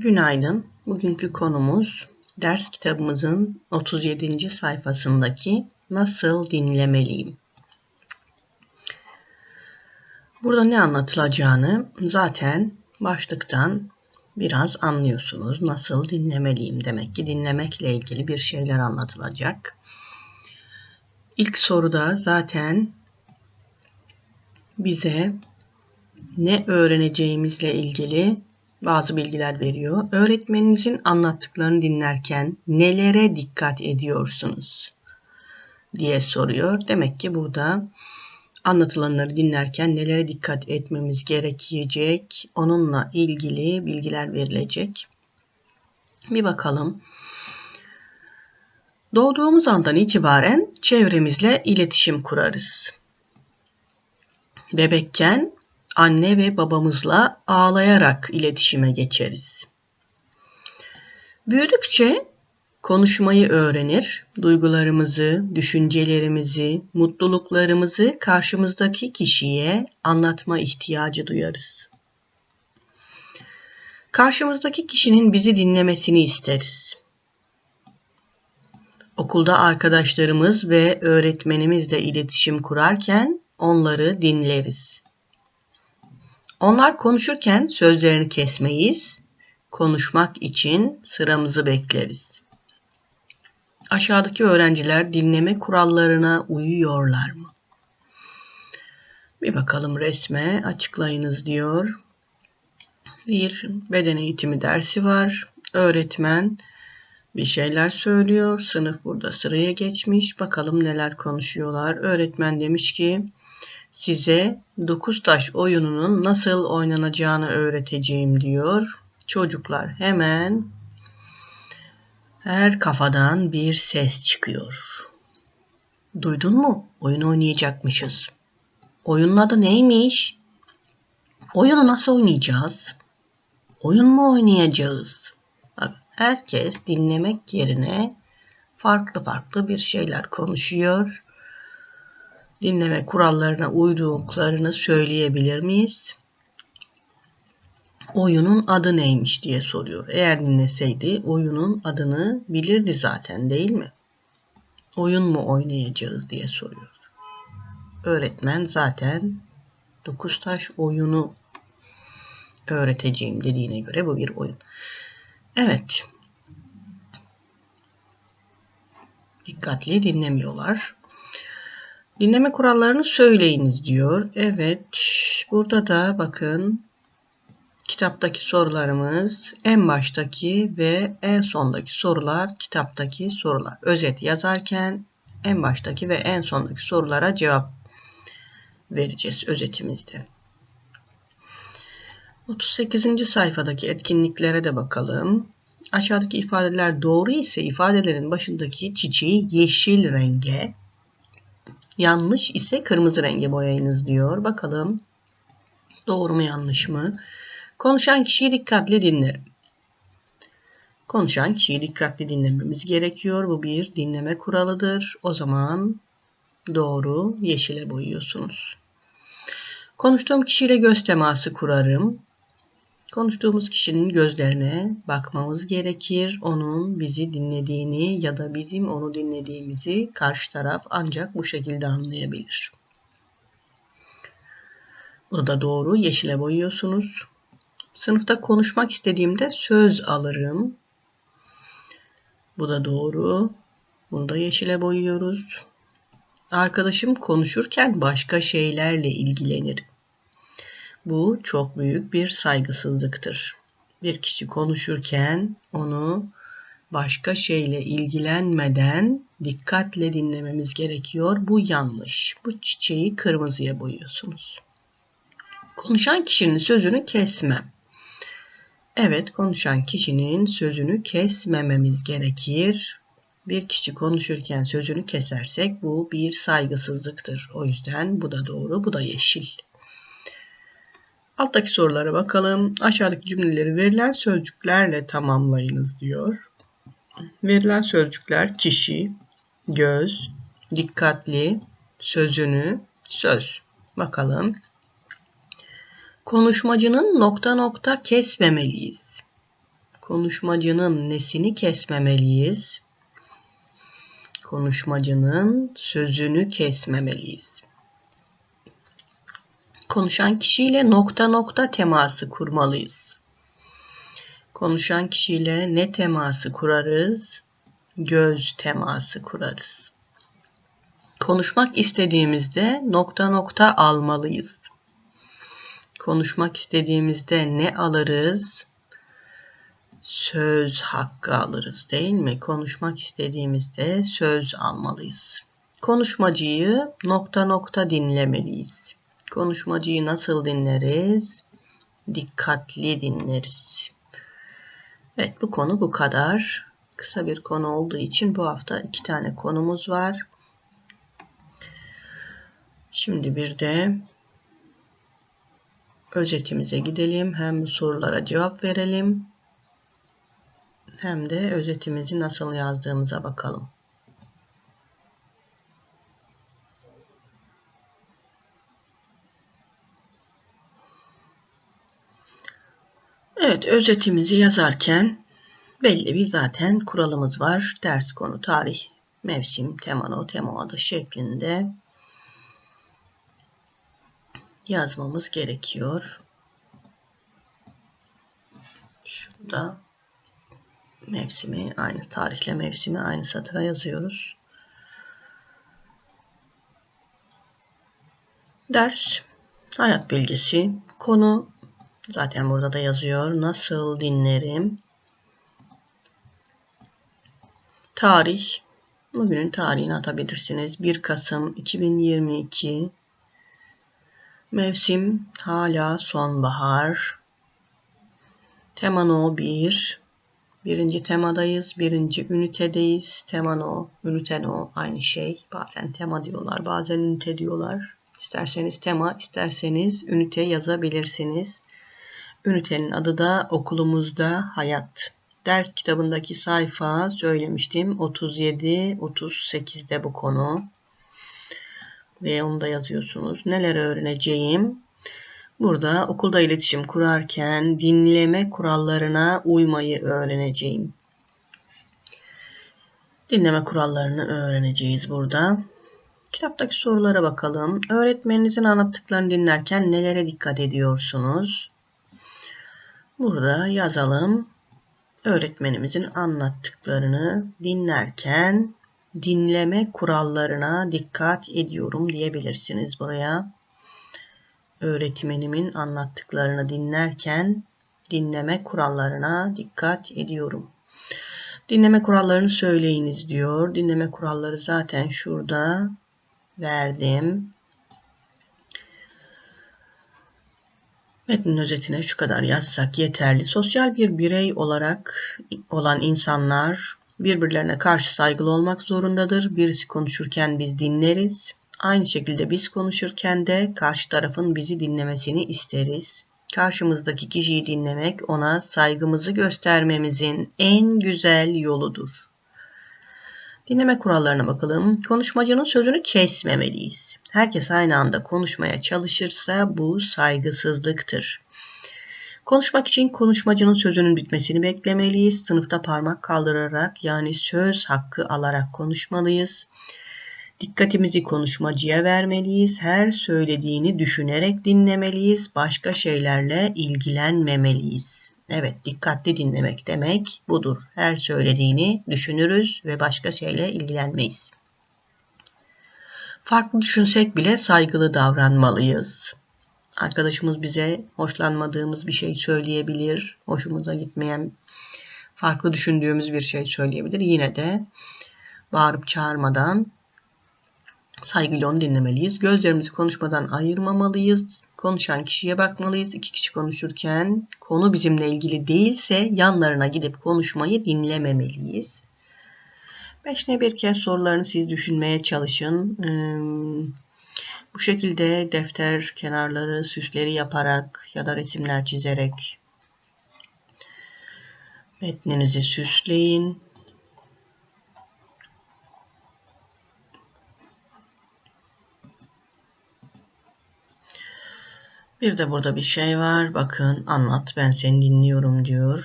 Günaydın. Bugünkü konumuz ders kitabımızın 37. sayfasındaki nasıl dinlemeliyim? Burada ne anlatılacağını zaten başlıktan biraz anlıyorsunuz. Nasıl dinlemeliyim demek ki dinlemekle ilgili bir şeyler anlatılacak. İlk soruda zaten bize ne öğreneceğimizle ilgili bazı bilgiler veriyor. Öğretmeninizin anlattıklarını dinlerken nelere dikkat ediyorsunuz diye soruyor. Demek ki burada anlatılanları dinlerken nelere dikkat etmemiz gerekecek onunla ilgili bilgiler verilecek. Bir bakalım. Doğduğumuz andan itibaren çevremizle iletişim kurarız. Bebekken anne ve babamızla ağlayarak iletişime geçeriz. Büyüdükçe konuşmayı öğrenir, duygularımızı, düşüncelerimizi, mutluluklarımızı karşımızdaki kişiye anlatma ihtiyacı duyarız. Karşımızdaki kişinin bizi dinlemesini isteriz. Okulda arkadaşlarımız ve öğretmenimizle iletişim kurarken onları dinleriz. Onlar konuşurken sözlerini kesmeyiz. Konuşmak için sıramızı bekleriz. Aşağıdaki öğrenciler dinleme kurallarına uyuyorlar mı? Bir bakalım resme açıklayınız diyor. Bir beden eğitimi dersi var. Öğretmen bir şeyler söylüyor. Sınıf burada sıraya geçmiş. Bakalım neler konuşuyorlar. Öğretmen demiş ki size dokuz taş oyununun nasıl oynanacağını öğreteceğim diyor. Çocuklar hemen her kafadan bir ses çıkıyor. Duydun mu? Oyun oynayacakmışız. Oyunun adı neymiş? Oyunu nasıl oynayacağız? Oyun mu oynayacağız? Bak, herkes dinlemek yerine farklı farklı bir şeyler konuşuyor dinleme kurallarına uyduklarını söyleyebilir miyiz? Oyunun adı neymiş diye soruyor. Eğer dinleseydi oyunun adını bilirdi zaten değil mi? Oyun mu oynayacağız diye soruyor. Öğretmen zaten dokuz taş oyunu öğreteceğim dediğine göre bu bir oyun. Evet. Dikkatli dinlemiyorlar. Dinleme kurallarını söyleyiniz diyor. Evet. Burada da bakın kitaptaki sorularımız en baştaki ve en sondaki sorular kitaptaki sorular. Özet yazarken en baştaki ve en sondaki sorulara cevap vereceğiz özetimizde. 38. sayfadaki etkinliklere de bakalım. Aşağıdaki ifadeler doğru ise ifadelerin başındaki çiçeği yeşil renge, Yanlış ise kırmızı renge boyayınız diyor. Bakalım doğru mu yanlış mı? Konuşan kişiyi dikkatli dinlerim. Konuşan kişiyi dikkatli dinlememiz gerekiyor. Bu bir dinleme kuralıdır. O zaman doğru yeşile boyuyorsunuz. Konuştuğum kişiyle göz teması kurarım. Konuştuğumuz kişinin gözlerine bakmamız gerekir. Onun bizi dinlediğini ya da bizim onu dinlediğimizi karşı taraf ancak bu şekilde anlayabilir. Burada doğru yeşile boyuyorsunuz. Sınıfta konuşmak istediğimde söz alırım. Bu da doğru. Bunu da yeşile boyuyoruz. Arkadaşım konuşurken başka şeylerle ilgilenir. Bu çok büyük bir saygısızlıktır. Bir kişi konuşurken onu başka şeyle ilgilenmeden dikkatle dinlememiz gerekiyor. Bu yanlış. Bu çiçeği kırmızıya boyuyorsunuz. Konuşan kişinin sözünü kesmem. Evet, konuşan kişinin sözünü kesmememiz gerekir. Bir kişi konuşurken sözünü kesersek bu bir saygısızlıktır. O yüzden bu da doğru, bu da yeşil. Alttaki sorulara bakalım. Aşağıdaki cümleleri verilen sözcüklerle tamamlayınız diyor. Verilen sözcükler kişi, göz, dikkatli, sözünü, söz. Bakalım. Konuşmacının nokta nokta kesmemeliyiz. Konuşmacının nesini kesmemeliyiz? Konuşmacının sözünü kesmemeliyiz. Konuşan kişiyle nokta nokta teması kurmalıyız. Konuşan kişiyle ne teması kurarız? Göz teması kurarız. Konuşmak istediğimizde nokta nokta almalıyız. Konuşmak istediğimizde ne alırız? Söz hakkı alırız değil mi? Konuşmak istediğimizde söz almalıyız. Konuşmacıyı nokta nokta dinlemeliyiz. Konuşmacıyı nasıl dinleriz? Dikkatli dinleriz. Evet bu konu bu kadar. Kısa bir konu olduğu için bu hafta iki tane konumuz var. Şimdi bir de özetimize gidelim. Hem bu sorulara cevap verelim. Hem de özetimizi nasıl yazdığımıza bakalım. Evet, özetimizi yazarken belli bir zaten kuralımız var. Ders konu, tarih, mevsim, temano, tema adı şeklinde yazmamız gerekiyor. Şurada mevsimi aynı tarihle mevsimi aynı satıra yazıyoruz. Ders hayat bilgisi konu zaten burada da yazıyor. Nasıl dinlerim? Tarih bugünün tarihini atabilirsiniz. 1 Kasım 2022 Mevsim hala sonbahar. Temano 1. Birinci temadayız. Birinci ünitedeyiz. Temano, üniteno aynı şey. Bazen tema diyorlar, bazen ünite diyorlar. İsterseniz tema, isterseniz ünite yazabilirsiniz. Ünitenin adı da okulumuzda hayat. Ders kitabındaki sayfa söylemiştim. 37-38'de bu konu ve onu da yazıyorsunuz. Neler öğreneceğim? Burada okulda iletişim kurarken dinleme kurallarına uymayı öğreneceğim. Dinleme kurallarını öğreneceğiz burada. Kitaptaki sorulara bakalım. Öğretmeninizin anlattıklarını dinlerken nelere dikkat ediyorsunuz? Burada yazalım. Öğretmenimizin anlattıklarını dinlerken dinleme kurallarına dikkat ediyorum diyebilirsiniz buraya. Öğretmenimin anlattıklarını dinlerken dinleme kurallarına dikkat ediyorum. Dinleme kurallarını söyleyiniz diyor. Dinleme kuralları zaten şurada verdim. Metnin özetine şu kadar yazsak yeterli. Sosyal bir birey olarak olan insanlar birbirlerine karşı saygılı olmak zorundadır. Birisi konuşurken biz dinleriz. Aynı şekilde biz konuşurken de karşı tarafın bizi dinlemesini isteriz. Karşımızdaki kişiyi dinlemek ona saygımızı göstermemizin en güzel yoludur. Dinleme kurallarına bakalım. Konuşmacının sözünü kesmemeliyiz. Herkes aynı anda konuşmaya çalışırsa bu saygısızlıktır. Konuşmak için konuşmacının sözünün bitmesini beklemeliyiz. Sınıfta parmak kaldırarak yani söz hakkı alarak konuşmalıyız. Dikkatimizi konuşmacıya vermeliyiz. Her söylediğini düşünerek dinlemeliyiz. Başka şeylerle ilgilenmemeliyiz. Evet, dikkatli dinlemek demek budur. Her söylediğini düşünürüz ve başka şeyle ilgilenmeyiz. Farklı düşünsek bile saygılı davranmalıyız. Arkadaşımız bize hoşlanmadığımız bir şey söyleyebilir. Hoşumuza gitmeyen, farklı düşündüğümüz bir şey söyleyebilir. Yine de bağırıp çağırmadan saygıyla onu dinlemeliyiz. Gözlerimizi konuşmadan ayırmamalıyız. Konuşan kişiye bakmalıyız. İki kişi konuşurken konu bizimle ilgili değilse yanlarına gidip konuşmayı dinlememeliyiz. Beşne bir kez sorularını siz düşünmeye çalışın. Bu şekilde defter kenarları süsleri yaparak ya da resimler çizerek metninizi süsleyin. Bir de burada bir şey var. Bakın anlat ben seni dinliyorum diyor.